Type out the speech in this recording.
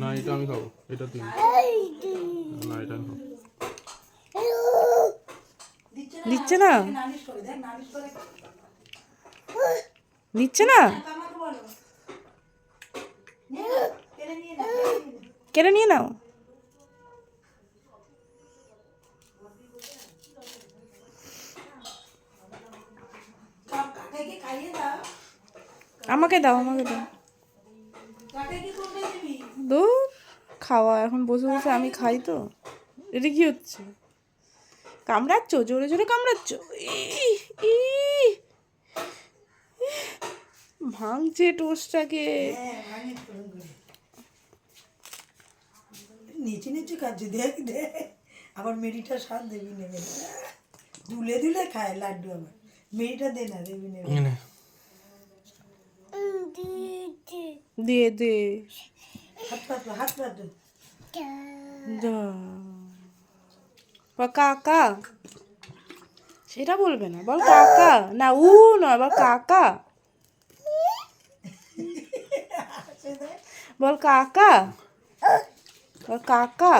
না, এটা আমি খাব। এটা তুই না, এটা আমি খাব। দিচ্ছে না? দিচ্ছে না? কেড়ে নিয়ে নাও। আমাকে দাও আমাকে দাও। খাওয়া এখন বসে বসে আমি খাই তো। এটা কি হচ্ছে? কামড়াচ্ছ? জোরে জোরে কামড়াচ্ছ? ই, ই। ভাঙছে টোস্টটাকে। নিচে নিচে খাচ্ছে দেখ দেখ। আবার মেরিটা স্বাদ দেবি নেবে দুলে দুলে খায় লাড্ডু আবার। মেরিটা দে না দেবি নেবে দিয়ে দে। কাকা। সেটা বলবে না। বল কাকা। না, উ নয়, বল কাকা। বল কাকা। বল কাকা।